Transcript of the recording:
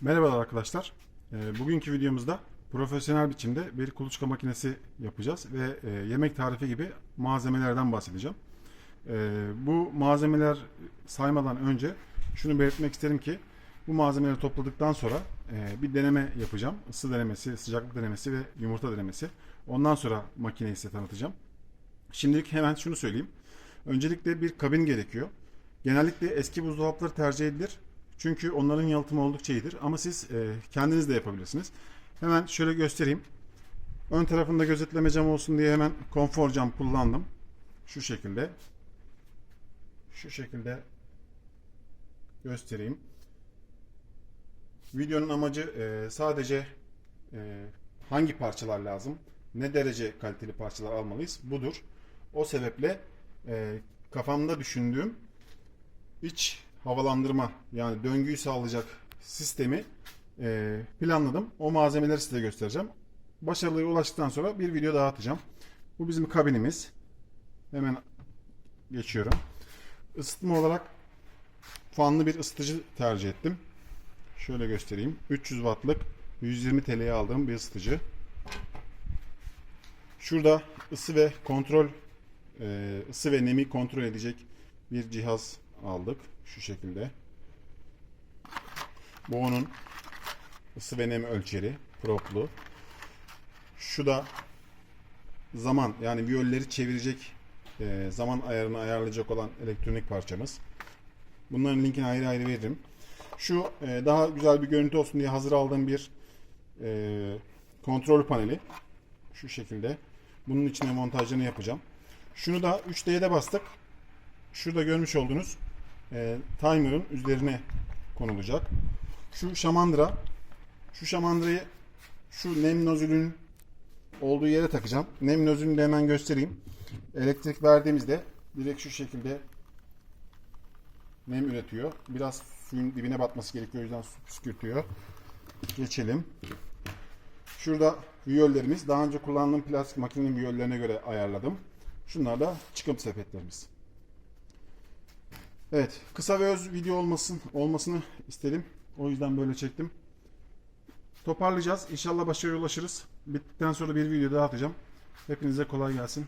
Merhabalar arkadaşlar. Ee, Bugünkü videomuzda profesyonel biçimde bir kuluçka makinesi yapacağız ve e, yemek tarifi gibi malzemelerden bahsedeceğim. Ee, Bu malzemeler saymadan önce şunu belirtmek isterim ki bu malzemeleri topladıktan sonra e, bir deneme yapacağım. Isı denemesi, sıcaklık denemesi ve yumurta denemesi. Ondan sonra makineyi size tanıtacağım. Şimdilik hemen şunu söyleyeyim. Öncelikle bir kabin gerekiyor. Genellikle eski buzdolapları tercih edilir. Çünkü onların yalıtımı oldukça iyidir. Ama siz e, kendiniz de yapabilirsiniz. Hemen şöyle göstereyim. Ön tarafında gözetleme cam olsun diye hemen konfor cam kullandım. Şu şekilde. Şu şekilde göstereyim. Videonun amacı e, sadece e, hangi parçalar lazım, ne derece kaliteli parçalar almalıyız budur. O sebeple e, kafamda düşündüğüm iç havalandırma yani döngüyü sağlayacak sistemi e, planladım. O malzemeleri size göstereceğim. Başarılıya ulaştıktan sonra bir video daha atacağım. Bu bizim kabinimiz. Hemen geçiyorum. Isıtma olarak fanlı bir ısıtıcı tercih ettim. Şöyle göstereyim. 300 wattlık 120 TL'ye aldığım bir ısıtıcı. Şurada ısı ve kontrol e, ısı ve nemi kontrol edecek bir cihaz aldık. Şu şekilde. Bu onun ısı ve nem ölçeri. Proplu. Şu da zaman yani viyolleri çevirecek e, zaman ayarını ayarlayacak olan elektronik parçamız. Bunların linkini ayrı ayrı veririm. Şu e, daha güzel bir görüntü olsun diye hazır aldığım bir e, kontrol paneli. Şu şekilde. Bunun içine montajını yapacağım. Şunu da 3D'de bastık. Şurada görmüş olduğunuz e, timer'ın üzerine konulacak. Şu şamandıra şu şamandırayı şu nem nozülünün olduğu yere takacağım. Nem nozülünü de hemen göstereyim. Elektrik verdiğimizde direkt şu şekilde nem üretiyor. Biraz suyun dibine batması gerekiyor. O yüzden su püskürtüyor. Geçelim. Şurada viyollerimiz. Daha önce kullandığım plastik makinenin viyollerine göre ayarladım. Şunlar da çıkım sepetlerimiz. Evet. Kısa ve öz video olmasın, olmasını istedim. O yüzden böyle çektim. Toparlayacağız. İnşallah başarıya ulaşırız. Bittikten sonra bir video daha atacağım. Hepinize kolay gelsin.